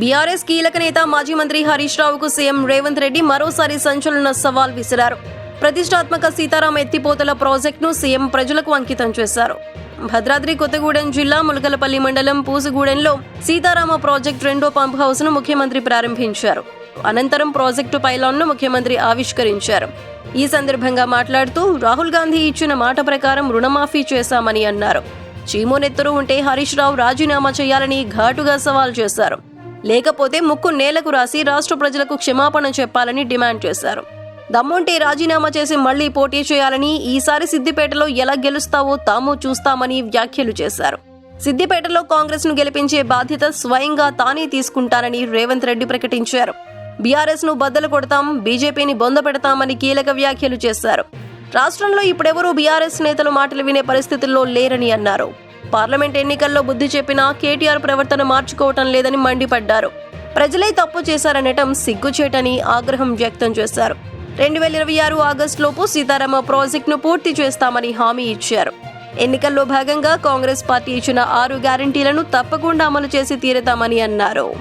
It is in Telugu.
బీఆర్ఎస్ కీలక నేత మాజీ మంత్రి హరీష్ రావుకు సీఎం రేవంత్ రెడ్డి మరోసారి సంచలన సవాల్ విసిరారు. ప్రతిష్టాత్మక సీతారాం ఎత్తిపోతల ప్రాజెక్టును సీఎం ప్రజలకు అంకితం చేశారు. భద్రాద్రి కొత్తగూడెం జిల్లా ములకలపల్లి మండలం పూసుగూడెంలో సీతారామ ప్రాజెక్టు రెండో పంప్ హౌస్ను ముఖ్యమంత్రి ప్రారంభించారు. అనంతరం ప్రాజెక్టు పైలాన్ను ముఖ్యమంత్రి ఆవిష్కరించారు. ఈ సందర్భంగా మాట్లాడుతూ రాహుల్ గాంధీ ఇచ్చిన మాట ప్రకారం రుణమాఫీ చేశామని అన్నారు. చీమోనెత్తరు ఉంటే హరీష్ రావు రాజీనామా చేయాలని ఘాటుగా సవాల్ చేశారు. లేకపోతే ముక్కు నేలకు రాసి రాష్ట్ర ప్రజలకు క్షమాపణ చెప్పాలని డిమాండ్ చేశారు. దమ్ముంటే రాజీనామా చేసి మళ్ళీ పోటీ చేయాలని ఈసారి సిద్దిపేటలో ఎలా గెలుస్తావో తాము చూస్తామని వ్యాఖ్యలు చేశారు. సిద్దిపేటలో కాంగ్రెస్ను గెలిపించే బాధ్యత స్వయంగా తానే తీసుకుంటానని రేవంత్ రెడ్డి ప్రకటించారు. బీఆర్ఎస్ను బద్దలు కొడతాం బీజేపీని బొంద పెడతామని కీలక వ్యాఖ్యలు చేశారు. రాష్ట్రంలో ఇప్పుడెవరూ బీఆర్ఎస్ నేతలు మాటలు వినే పరిస్థితుల్లో లేరని అన్నారు. పార్లమెంట్ ఎన్నికల్లో బుద్ధి చెప్పినా కేటీఆర్ ప్రవర్తన మార్చుకోవటం లేదని మండిపడ్డారు. ప్రజలే తప్పు చేశారనటం సిగ్గుచేటని ఆగ్రహం వ్యక్తం చేశారు. రెండు వేల ఇరవై ఆరు ఆగస్టులోపు సీతారామ ప్రాజెక్టును పూర్తి చేస్తామని హామీ ఇచ్చారు. ఎన్నికల్లో భాగంగా కాంగ్రెస్ పార్టీ ఇచ్చిన ఆరు గ్యారంటీలను తప్పకుండా అమలు చేసి తీరుతామని అన్నారు.